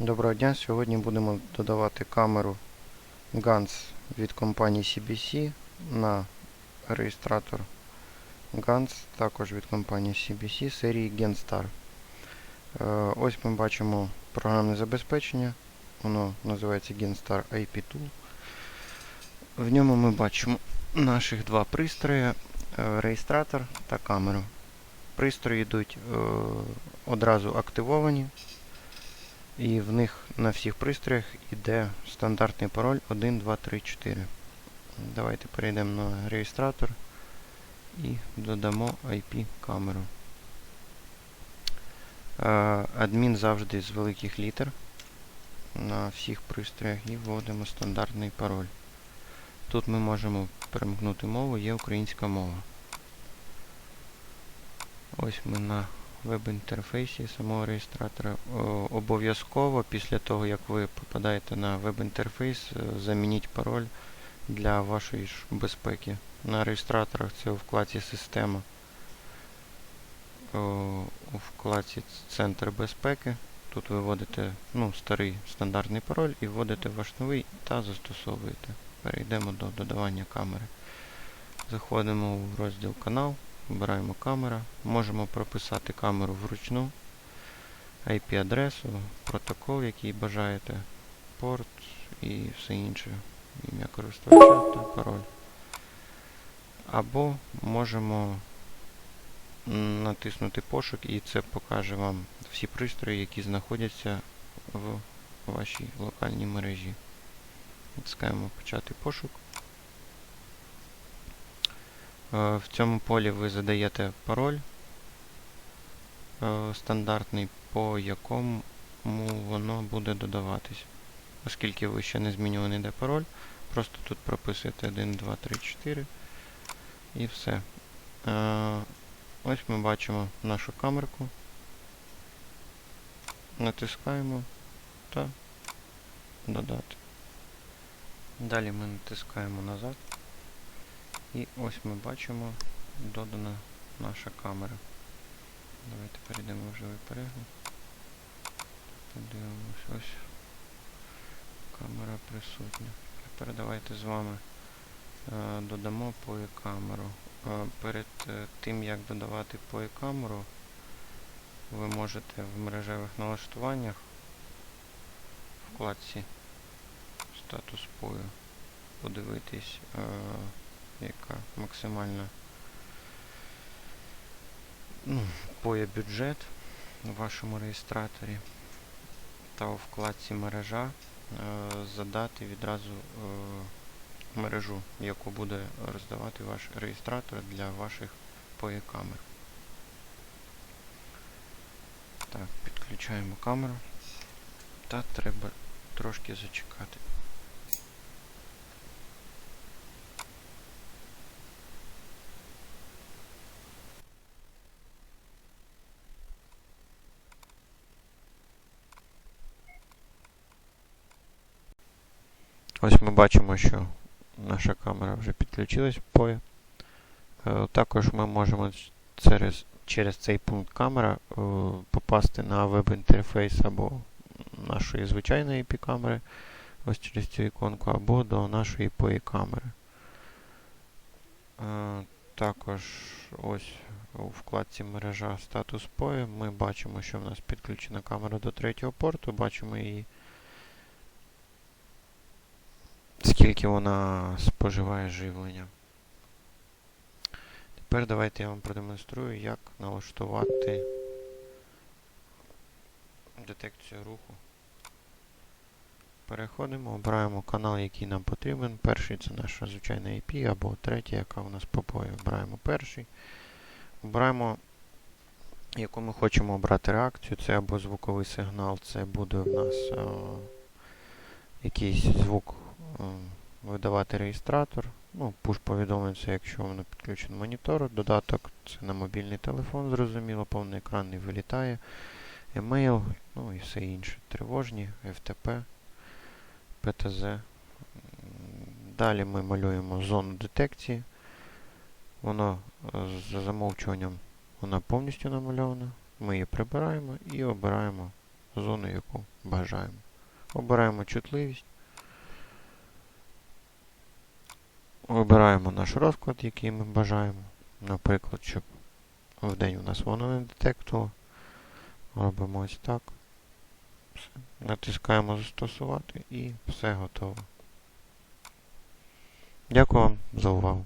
Доброго дня! Сьогодні будемо додавати камеру GANS від компанії CBC на реєстратор GANS, також від компанії CBC серії GenStar. Е, Ось ми бачимо програмне забезпечення, воно називається GenStar IP Tool. В ньому ми бачимо наших два пристрої, е, реєстратор та камеру. Пристрої йдуть е, одразу активовані. І в них на всіх пристроях йде стандартний пароль 1, 2, 3, 4. Давайте перейдемо на реєстратор і додамо IP-камеру. Адмін завжди з великих літер на всіх пристроях і вводимо стандартний пароль. Тут ми можемо перемкнути мову, є українська мова. Ось ми на веб-інтерфейсі самого реєстратора. Обов'язково після того, як ви попадаєте на веб-інтерфейс, е, замініть пароль для вашої ж безпеки. На реєстраторах це у вкладці Система, у вкладці Центр безпеки. Тут ви вводите ну, старий стандартний пароль і вводите ваш новий та застосовуєте. Перейдемо до додавання камери. Заходимо у розділ канал. Вибираємо камера. Можемо прописати камеру вручну, IP-адресу, протокол, який бажаєте, порт і все інше. Ім'я користувача та пароль. Або можемо натиснути пошук і це покаже вам всі пристрої, які знаходяться в вашій локальній мережі. Натискаємо почати пошук. Е, В цьому полі ви задаєте пароль е, стандартний, по якому воно буде додаватись. Оскільки ви ще не змінювали ніде пароль, просто тут прописуєте 1, 2, 3, 4 і все. Е, Ось ми бачимо нашу камерку. Натискаємо та додати. Далі ми натискаємо назад. І ось ми бачимо додана наша камера. Давайте перейдемо в живий перегляд. Подивимось ось. Камера присутня. Тепер давайте з вами е, додамо POE-камеру. Е, перед е, тим як додавати POE-камеру, ви можете в мережевих налаштуваннях вкладці статус POE подивитись. Е, яка максимальна ну, поє бюджет у вашому реєстраторі та у вкладці мережа е, задати відразу е, мережу, яку буде роздавати ваш реєстратор для ваших поє камер. Так, підключаємо камеру та треба трошки зачекати. Ось ми бачимо, що наша камера вже підключилась POE. Е, Також ми можемо через, через цей пункт камера е, попасти на веб-інтерфейс або нашої звичайної IP-камери, ось через цю іконку, або до нашої POE камери. Е, Також ось у вкладці мережа статус POE ми бачимо, що в нас підключена камера до третього порту, бачимо її скільки вона споживає живлення. Тепер давайте я вам продемонструю, як налаштувати детекцію руху. Переходимо, обираємо канал, який нам потрібен. Перший це наша звичайна IP, або третя, яка у нас по бою. Обираємо перший. Обираємо, яку ми хочемо обрати реакцію. Це або звуковий сигнал, це буде в нас е, якийсь звук видавати реєстратор. Ну, push повідомлення це якщо воно підключено монітор. Додаток це на мобільний телефон, зрозуміло, повноекранний вилітає. Емейл, ну і все інше. Тривожні, FTP, ПТЗ. Далі ми малюємо зону детекції. Воно е, за замовчуванням вона повністю намальована. Ми її прибираємо і обираємо зону, яку бажаємо. Обираємо чутливість. Вибираємо наш розклад, який ми бажаємо. Наприклад, щоб в день у нас воно не детектувало. Робимо ось так. Натискаємо застосувати і все готово. Дякую вам за увагу.